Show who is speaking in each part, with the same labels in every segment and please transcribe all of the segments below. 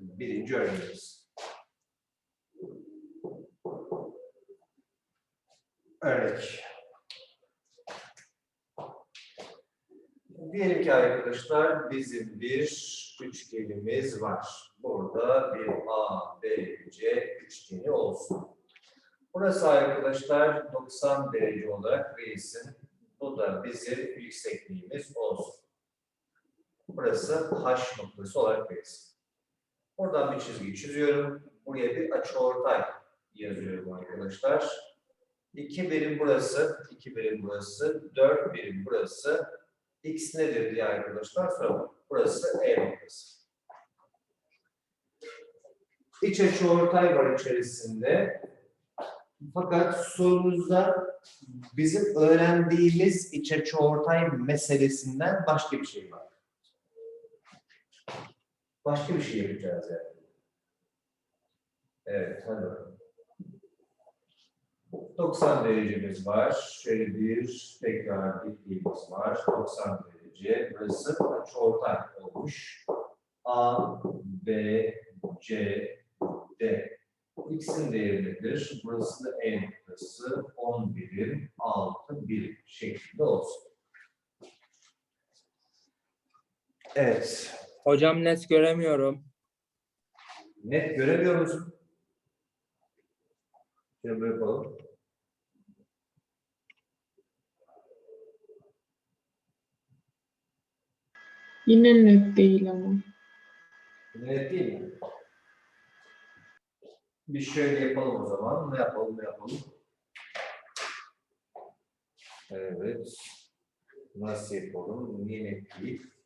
Speaker 1: birinci örneğimiz. Örnek. Diyelim ki arkadaşlar bizim bir üçgenimiz var. Burada bir A, B, C üçgeni olsun. Burası arkadaşlar 90 derece olarak verilsin. Bu da bizim yüksekliğimiz olsun. Burası H noktası olarak verilsin. Buradan bir çizgi çiziyorum. Buraya bir açıortay yazıyorum arkadaşlar. 2 birim burası, 2 birim burası, 4 birim burası. X nedir diye arkadaşlar soralım. Burası E noktası. İç açıortay var içerisinde. Fakat sorumuzda bizim öğrendiğimiz iç açıortay meselesinden başka bir şey var. Başka bir şey yapacağız yani. Evet, hadi bakalım. 90 derecemiz var. Şöyle bir tekrar dikliğimiz var. 90 derece. Burası açıortay olmuş. A, B, C, D. X'in değeri nedir? Burası da E noktası. 10 birim, 6 birim şeklinde olsun. Evet.
Speaker 2: Hocam net göremiyorum.
Speaker 1: Net göremiyor musun? Şöyle yapalım.
Speaker 3: Yine net değil ama.
Speaker 1: Net değil mi? Bir şöyle yapalım o zaman. Ne yapalım, ne yapalım? Evet. Nasıl yapalım? Niye net değil?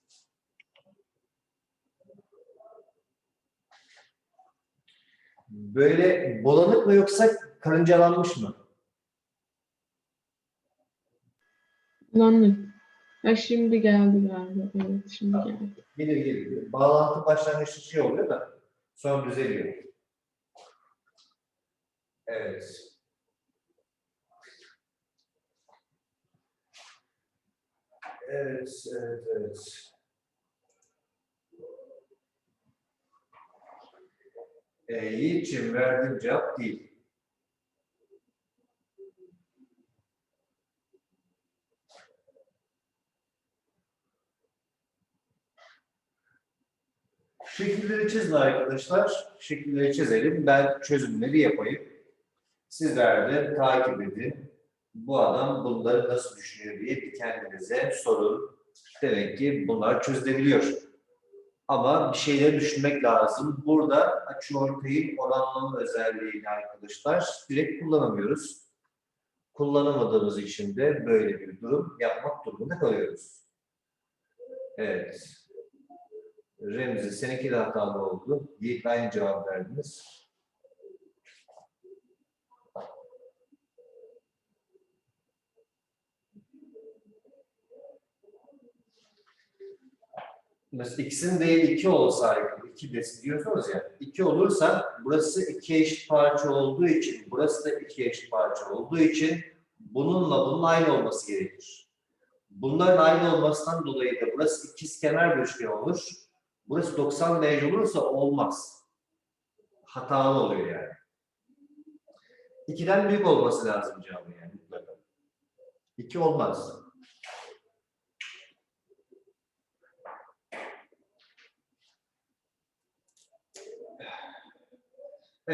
Speaker 1: Böyle bulanık mı yoksa karıncalanmış mı?
Speaker 3: Bulanık. Ha şimdi geldi galiba. Evet şimdi
Speaker 1: Tamam.
Speaker 3: geldi.
Speaker 1: Gelir gelir. Bağlantı başlangıçta şey oluyor da sonra düzeliyor. Evet. Evet, evet, evet. Ee, Yiğit'ciğim verdiğim cevap değil. Şekilleri çizin arkadaşlar. Şekilleri çizelim. Ben çözümleri yapayım. Sizler de takip edin. Bu adam bunları nasıl düşünüyor diye bir kendinize sorun. Demek ki bunlar çözülebiliyor. Ama bir şeyleri düşünmek lazım. Burada açıortayın oranlama özelliğini arkadaşlar direkt kullanamıyoruz. Kullanamadığımız için de böyle bir durum yapmak durumunda kalıyoruz. Evet. Remzi, seninki de hatalı oldu. Yiğit aynı cevap verdiniz. Mesela x'in değeri 2 olsa, 2 desin diyorsunuz ya, 2 olursa burası 2 eşit parça olduğu için, burası da 2 eşit parça olduğu için bununla bunun aynı olması gerekir. Bunların aynı olmasından dolayı da burası ikizkenar bir üçgen olur. Burası 90 derece olursa olmaz. Hatalı oluyor yani. 2'den büyük olması lazım cevabı yani mutlaka. 2 olmaz.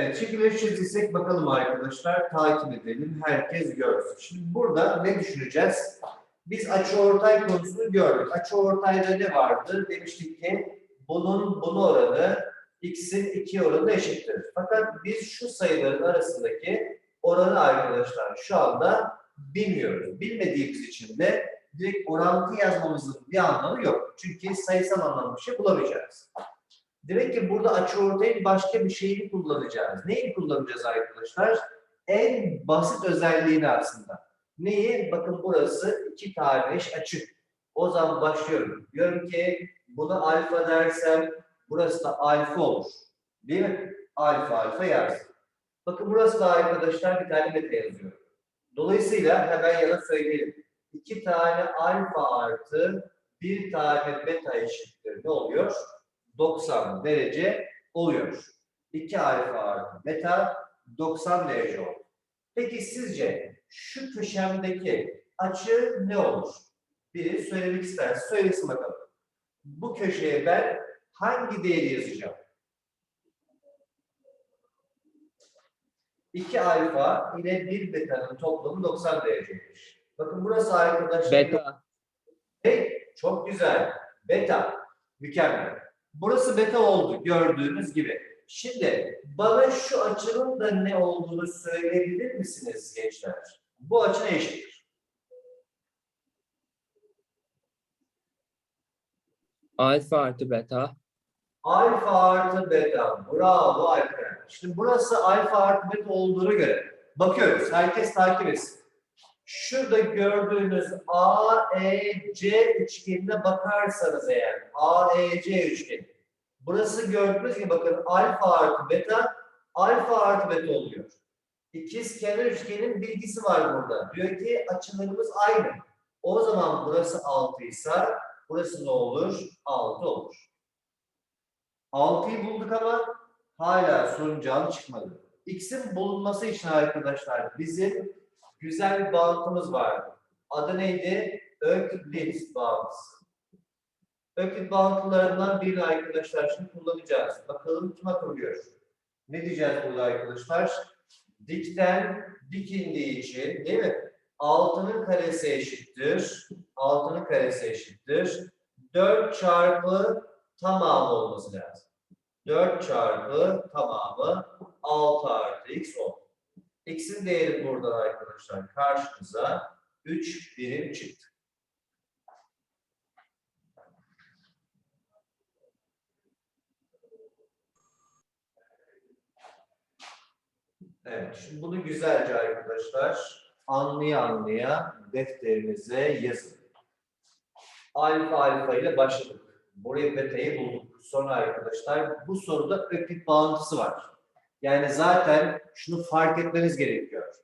Speaker 1: Evet, şekilleri çizdiysek bakalım arkadaşlar, takip edelim, herkes görsün. Şimdi burada ne düşüneceğiz? Biz açıortay konusunu gördük. Açıortayda ne vardı? Demiştik ki bunun bunu oranı x'in 2 oranı eşittir. Fakat biz şu sayıların arasındaki oranı arkadaşlar şu anda bilmiyoruz. Bilmediğimiz için de direkt orantı yazmamızın bir anlamı yok. Çünkü sayısal anlamda bir şey bulamayacağız. Demek ki burada açıortayın başka bir şeyini kullanacağız. Neyi kullanacağız arkadaşlar? En basit özelliğini aslında. Neyi? Bakın burası iki tane eş açık. O zaman başlıyorum. Diyorum ki buna alfa dersem burası da alfa olur. Değil mi? Alfa alfa yaz. Bakın burası da arkadaşlar bir tane beta yazıyor. Dolayısıyla hemen yana söyleyelim. İki tane alfa artı bir tane beta eşittir. Ne oluyor? 90 derece oluyor. 2 alfa artı beta 90 derece oldu. Peki sizce şu köşemdeki açı ne olur? Biri söylemek isterse söylesin bakalım. Bu köşeye ben hangi değeri yazacağım? 2 alfa ile 1 beta'nın toplamı 90 dereceymiş. Bakın burası arkadaşlar.
Speaker 2: Beta.
Speaker 1: Hey, çok güzel. Beta. Mükemmel. Burası beta oldu gördüğünüz gibi. Şimdi bana şu açının da ne olduğunu söyleyebilir misiniz gençler? Bu açı ne eşittir?
Speaker 2: Alfa artı beta.
Speaker 1: Alfa artı beta. Bravo Alper. Şimdi burası alfa artı beta olduğuna göre bakıyoruz. Herkes takip etsin. Şurada gördüğünüz AEC üçgenine bakarsanız eğer AEC üçgeni. Burası gördüğünüz gibi bakın alfa artı beta alfa artı beta oluyor. İkiz kenar üçgenin bilgisi var burada. Diyor ki açılarımız aynı. O zaman burası 6 ise burası ne olur? 6 olur. 6'yı bulduk ama hala sorun cevabı çıkmadı. X'in bulunması için arkadaşlar bizim güzel bir bağıntımız vardı. Adı neydi? Öklit bağıntısı. Öklit bağıntılarından birini arkadaşlar şimdi kullanacağız. Bakalım kim hatırlıyor? Ne diyeceğiz burada arkadaşlar? Dikten dik indiği için değil mi? Altının karesi eşittir. Altının karesi eşittir. 4 çarpı tamamı olması lazım. 4 çarpı tamamı 6 artı x 10. X'in değeri buradan arkadaşlar karşımıza 3 birim çıktı. Evet, şimdi bunu güzelce arkadaşlar anlaya anlaya defterinize yazın. Alfa alfa ile başladık. Buraya beta'yı bulduk. Sonra arkadaşlar bu soruda öklit bağıntısı var. Yani zaten şunu fark etmeniz gerekiyor.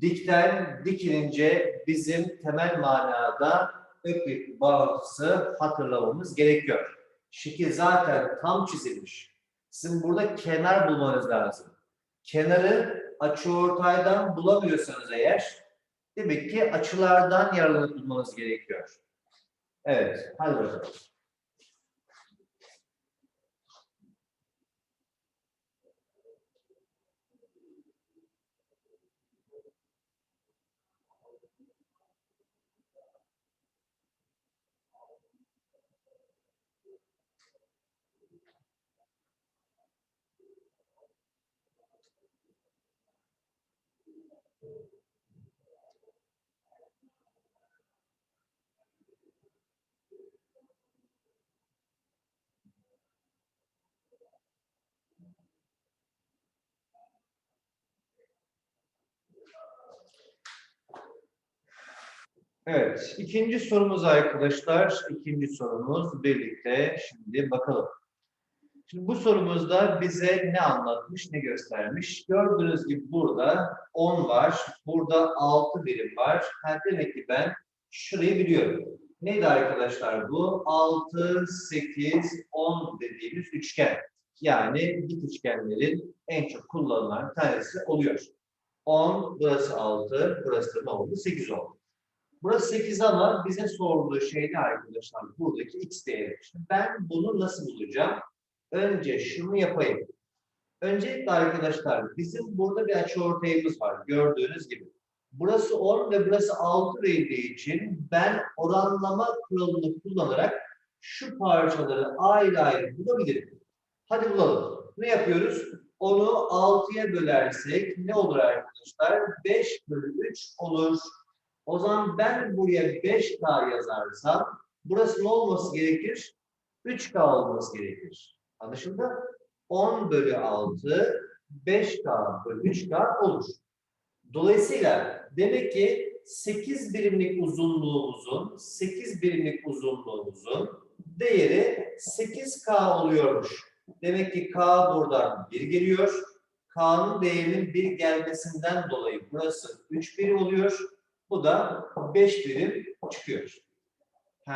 Speaker 1: Dikten dikilince bizim temel manada öklit bağıntısı hatırlamamız gerekiyor. Şekil zaten tam çizilmiş. Sizin burada kenar bulmanız lazım. Kenarı açıortaydan bulamıyorsanız eğer demek ki açılardan yararlanıp bulmanız gerekiyor. Evet, hadi bakalım. Evet, ikinci sorumuz arkadaşlar. İkinci sorumuz birlikte şimdi bakalım. Şimdi bu sorumuzda bize ne anlatmış, ne göstermiş? Gördüğünüz gibi burada 10 var, burada 6 birim var. Ha, demek ki ben şurayı biliyorum. Neydi arkadaşlar bu? 6, 8, 10 dediğimiz üçgen. Yani dik üçgenlerin en çok kullanılan tanesi oluyor. 10, burası 6, burası ne oldu? 8 oldu. Burası 8 ama bize sorduğu şey ne arkadaşlar? Buradaki x değeri. Şimdi ben bunu nasıl bulacağım? Önce şunu yapayım. Öncelikle arkadaşlar bizim burada bir açıortayımız var gördüğünüz gibi. Burası 10 ve burası 6 verildiği için ben oranlama kuralını kullanarak şu parçaları ayrı ayrı bulabilirim. Hadi bulalım. Ne yapıyoruz? Onu 6'ya bölersek ne olur arkadaşlar? 5 bölü 3 olur. O zaman ben buraya 5K yazarsam burası ne olması gerekir? 3K olması gerekir. Anlaşıldı? 10 bölü 6 5K bölü 3K olur. Dolayısıyla demek ki 8 birimlik uzunluğumuzun 8 birimlik uzunluğumuzun değeri 8K oluyormuş. Demek ki K buradan 1 geliyor. K'nın değerinin 1 gelmesinden dolayı burası 3 birim oluyor. Bu da 5 birim çıkıyor. He,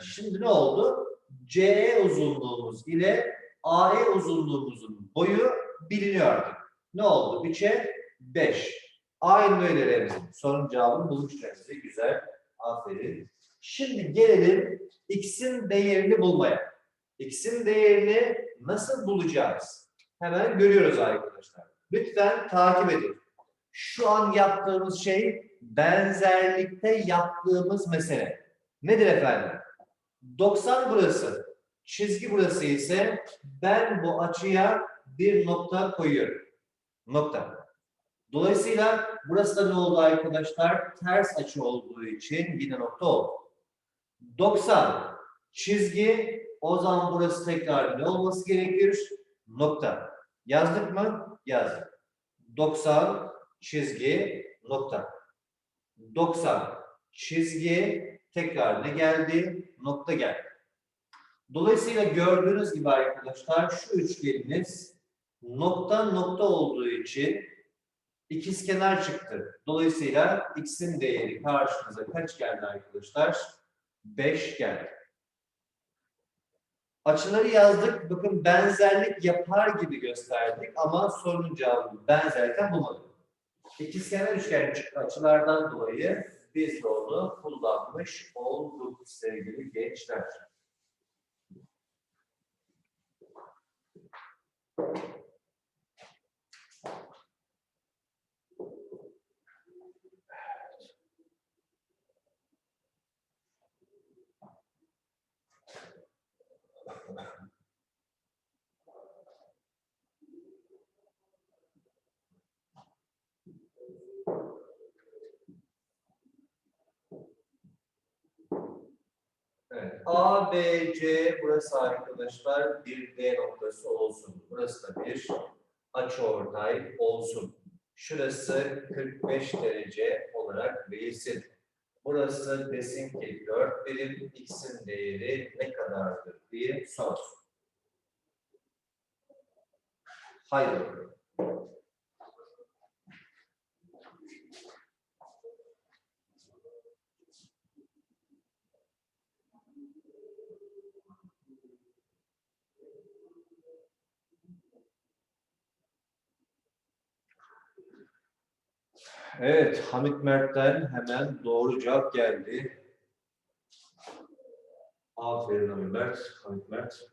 Speaker 1: şimdi ne oldu? CE uzunluğumuz ile AE uzunluğumuzun boyu biliniyordu. Ne oldu? 3'e 5. Aynı öyle Remzi. Sorun cevabını bulmuş Remzi. Güzel. Aferin. Şimdi gelelim x'in değerini bulmaya. X'in değerini nasıl bulacağız? Hemen görüyoruz arkadaşlar. Lütfen takip edin. Şu an yaptığımız şey benzerlikte yaptığımız mesele. Nedir efendim? 90 burası. Çizgi burası ise ben bu açıya bir nokta koyuyorum. Nokta. Dolayısıyla burası da ne oldu arkadaşlar? Ters açı olduğu için yine nokta oldu. 90 çizgi o zaman burası tekrar ne olması gerekir? Nokta. Yazdık mı? Yazdık. 90 çizgi nokta. 90 çizgi tekrar ne geldi? Nokta geldi. Dolayısıyla gördüğünüz gibi arkadaşlar şu üçgenimiz nokta nokta olduğu için ikizkenar çıktı. Dolayısıyla x'in değeri karşınıza kaç geldi arkadaşlar? 5 geldi. Açıları yazdık. Bakın benzerlik yapar gibi gösterdik ama sorunun cevabını benzerlikten bulmadık. İkizkenar üçgen açılardan dolayı biz onu kullanmış olduk sevgili gençler. Evet. A, B, C burası arkadaşlar bir D noktası olsun. Burası da bir açıortay olsun. Şurası 45 derece olarak verilsin. Burası desin ki 4 birim x'in değeri ne kadardır diye sorsun. Haydi. bakalım. Evet, Hamit Mert'ten hemen doğru cevap geldi. Aferin Hamit Mert. Hamit Mert.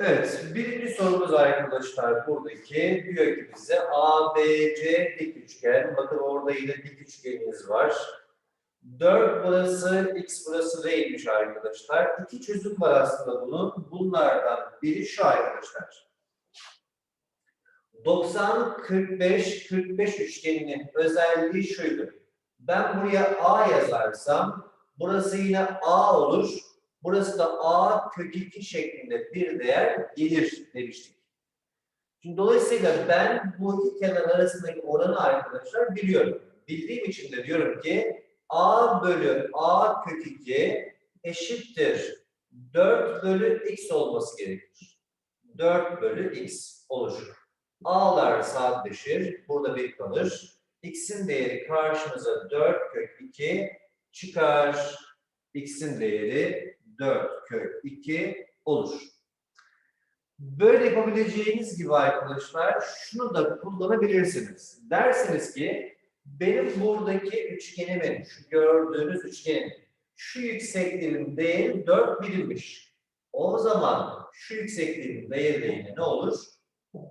Speaker 1: Evet, birinci sorumuz arkadaşlar buradaki diyor ki bize ABC dik üçgen. Bakın orada yine dik üçgenimiz var. 4 burası, x burası değilmiş arkadaşlar. İki çözüm var aslında bunun. Bunlardan biri şu arkadaşlar. 90, 45, 45 üçgeninin özelliği şuydu. Ben buraya A yazarsam burası yine A olur. Burası da A kök 2 şeklinde bir değer gelir demiştik. Şimdi dolayısıyla ben bu iki kenar arasındaki oranı arkadaşlar biliyorum. Bildiğim için de diyorum ki A bölü A kök 2 eşittir 4 bölü x olması gerekir. 4 bölü x olur. A'lar sadeleşir. Burada bir kalır. X'in değeri karşımıza 4 kök 2 çıkar. X'in değeri 4 kök 2 olur. Böyle yapabileceğiniz gibi arkadaşlar şunu da kullanabilirsiniz. Dersiniz ki benim buradaki üçgenimin, şu gördüğünüz üçgenin şu yüksekliğinin değeri 4 birimmiş. O zaman şu yüksekliğin değeri ne olur?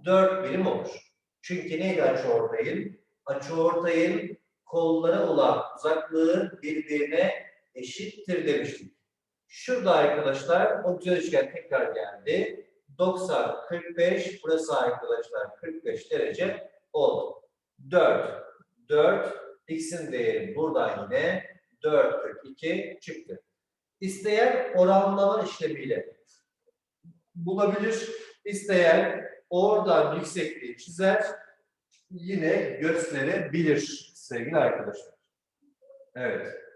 Speaker 1: 4 birim olur. Çünkü neydi açıortayın? Açıortayın kollara olan uzaklığı birbirine eşittir demiştik. Şurada arkadaşlar o güzel üçgen tekrar geldi. 90, 45, burası arkadaşlar 45 derece oldu. 4, 4, x'in değeri buradan yine 4 kök 2 çıktı. İsteyen oranlama işlemiyle bulabilir. İsteyen oradan yüksekliği çizer, yine gösterebilir sevgili arkadaşlar. Evet.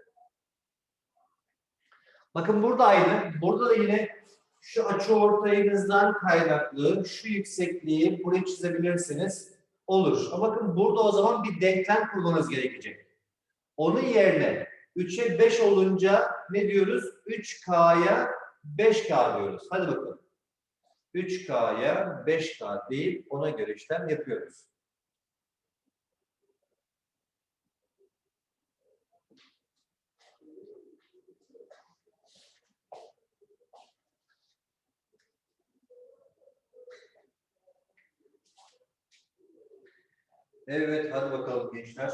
Speaker 1: Bakın burada aynı. Burada da yine şu açı ortayınızdan kaynaklı şu yüksekliği buraya çizebilirsiniz. Olur. Ama bakın burada o zaman bir denklem kurmanız gerekecek. Onun yerine 3'e 5 olunca ne diyoruz? 3K'ya 5K diyoruz. Hadi bakalım. 3K'ya 5K değil ona göre işlem yapıyoruz. Evet, hadi bakalım gençler.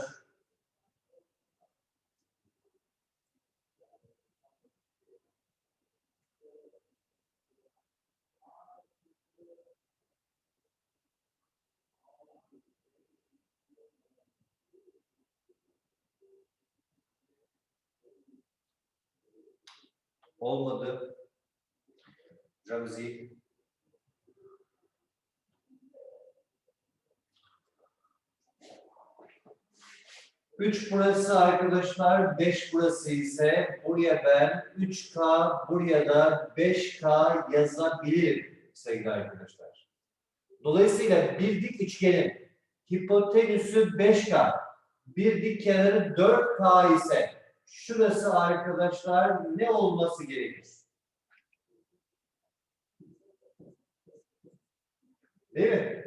Speaker 1: Olmadı. Ramzi. Üç burası arkadaşlar, beş burası ise buraya ben 3K, buraya da 5K yazabilirim sevgili arkadaşlar. Dolayısıyla bir dik üçgenin hipotenüsü 5K, bir dik kenarı 4K ise şurası arkadaşlar ne olması gerekir? Değil mi?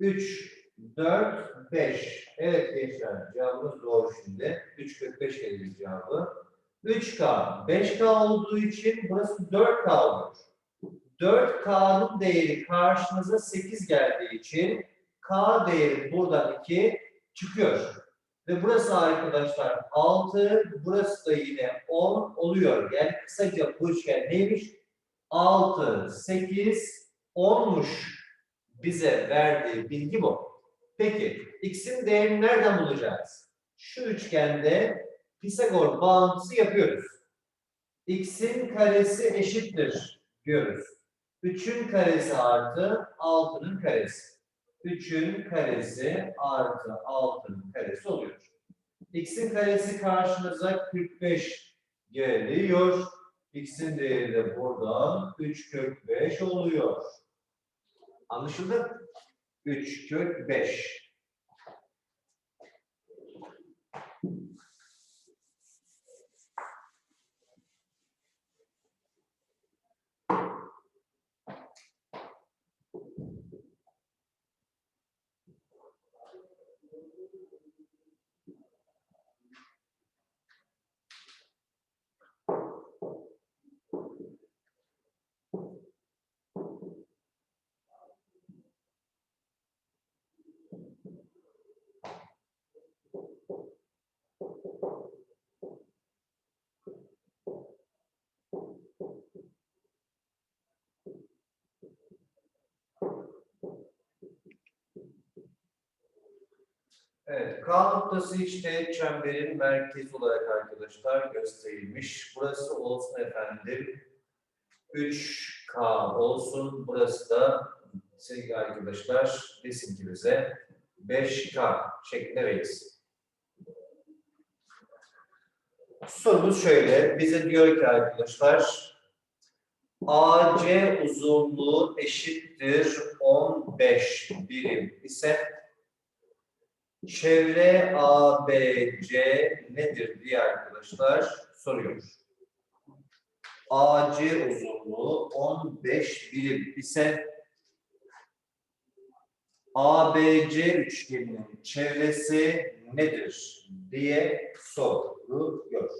Speaker 1: 3, 4, 5. Evet gençler cevabımız doğru şimdi. 3 kök 5 gelir cevabı. 3K, 5K olduğu için burası 4K olur. 4K'nın değeri karşınıza 8 geldiği için K değeri buradan 2 çıkıyor. Ve burası arkadaşlar 6, burası da yine 10 oluyor. Yani kısaca bu üçgen neymiş? 6, 8, 10'muş bize verdiği bilgi bu. Peki x'in değerini nereden bulacağız? Şu üçgende Pisagor bağıntısı yapıyoruz. x'in karesi eşittir diyoruz. 3'ün karesi artı 6'nın karesi. 3'ün karesi artı 6'nın karesi oluyor. x'in karesi karşınıza 45 geliyor. x'in değeri de buradan 3 kök 5 oluyor. Anlaşıldı? 3 kök 5. Evet, K noktası işte çemberin merkezi olarak arkadaşlar gösterilmiş. Burası olsun efendim. 3K olsun. Burası da sevgili arkadaşlar desin ki bize 5K şeklinde verilsin. Sorumuz şöyle. Bize diyor ki arkadaşlar AC uzunluğu eşittir 15 birim ise çevre ABC nedir diye arkadaşlar soruyor. AC uzunluğu 15 birim ise ABC üçgeninin çevresi nedir diye soruyor.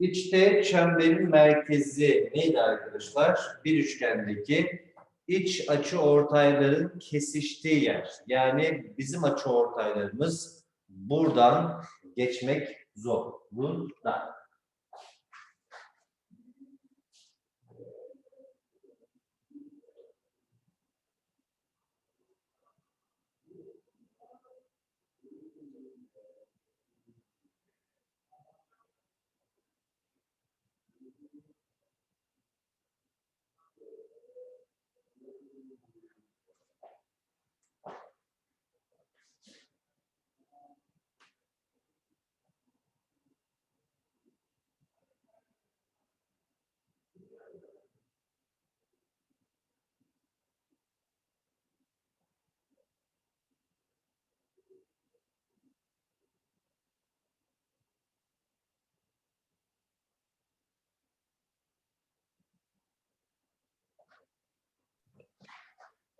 Speaker 1: İçte çemberin merkezi neydi arkadaşlar? Bir üçgendeki iç açı ortayların kesiştiği yer. Yani bizim açı ortaylarımız buradan geçmek zorunda.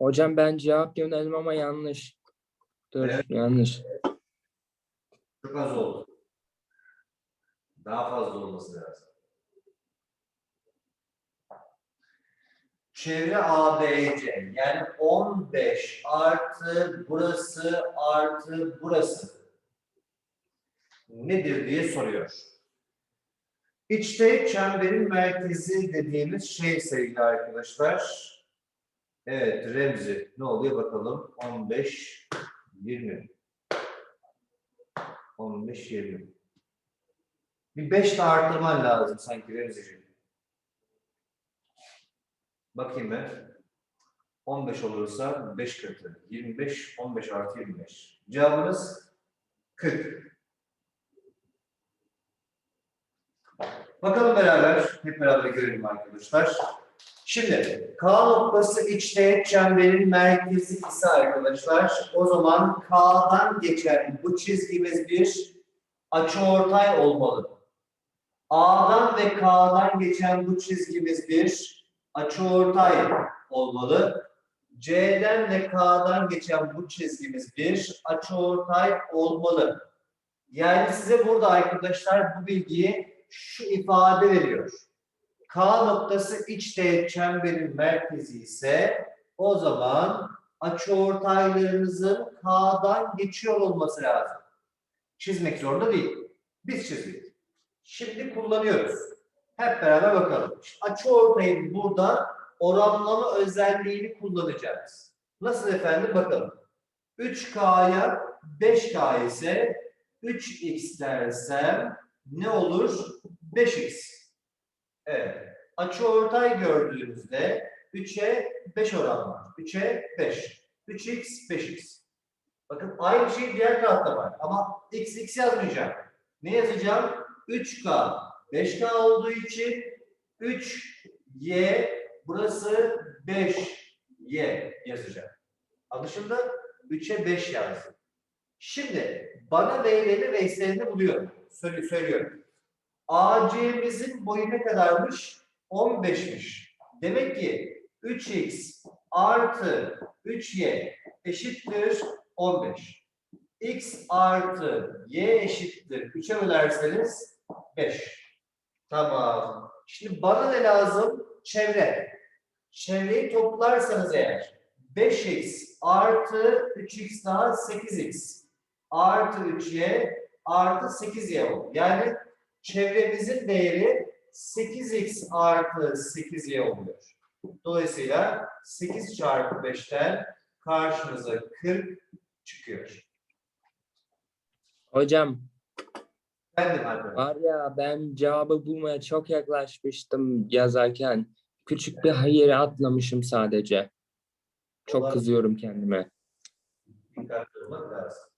Speaker 2: Hocam ben cevap yöneldim ama yanlış. Dur
Speaker 1: Evet.
Speaker 2: yanlış.
Speaker 1: Çok az oldu. Daha fazla olması lazım. Çevre ABC yani 15 artı burası artı burası nedir diye soruyor. İçte çemberin merkezi dediğimiz şey sevgili arkadaşlar. Evet Remzi ne oluyor bakalım 15 20 15 20 bir 5 de arttırman lazım sanki Remzi'ciğim. Bakayım ben. 15 olursa 5 katı. 25, 15 artı 25. Cevabınız 40. Bakalım beraber, hep beraber görelim arkadaşlar. Şimdi K noktası içte çemberin merkezi ise arkadaşlar o zaman K'dan geçen bu çizgimiz bir açıortay olmalı. A'dan ve K'dan geçen bu çizgimiz bir açıortay olmalı. C'den ve K'dan geçen bu çizgimiz bir açıortay olmalı. Yani size burada arkadaşlar bu bilgiyi şu ifade veriyor. K noktası iç teğet çemberin merkezi ise o zaman açıortaylarınızın K'dan geçiyor olması lazım. Çizmek zorunda değil. Biz çizdik. Şimdi kullanıyoruz. Hep beraber bakalım. Açıortayın burada oranlama özelliğini kullanacağız. Nasıl efendim bakalım. 3K'ya 5K ise 3X dersem ne olur? 5X. Evet. Açıortay gördüğümüzde 3'e 5 oran var. 3'e 5. 3x 5x. Bakın aynı şey diğer tarafta var ama x x yazmayacağım. Ne yazacağım? 3k 5k olduğu için 3y burası 5y yazacağım. Anlaşıldı? 3'e 5 yazdım. Şimdi bana V'lerini V'slerini buluyorum. Söyle, söylüyorum. AC'mizin boyu ne kadarmış? 15'miş. Demek ki 3x artı 3y eşittir 15. x artı y eşittir 3'e bölerseniz 5. Tamam. Şimdi bana ne lazım? Çevre. Çevreyi toplarsanız eğer 5x artı 3x daha 8x artı 3y artı 8y olur. Yani çevremizin değeri 8x artı 8y oluyor. Dolayısıyla 8 çarpı 5'ten karşınıza 40 çıkıyor.
Speaker 2: Hocam
Speaker 1: Efendim arkadaşlar.
Speaker 2: var ya ben cevabı bulmaya çok yaklaşmıştım yazarken. Küçük bir hayır atlamışım sadece. Çok
Speaker 1: Olabilir.
Speaker 2: kızıyorum kendime.
Speaker 1: Dikkatli olmak lazım.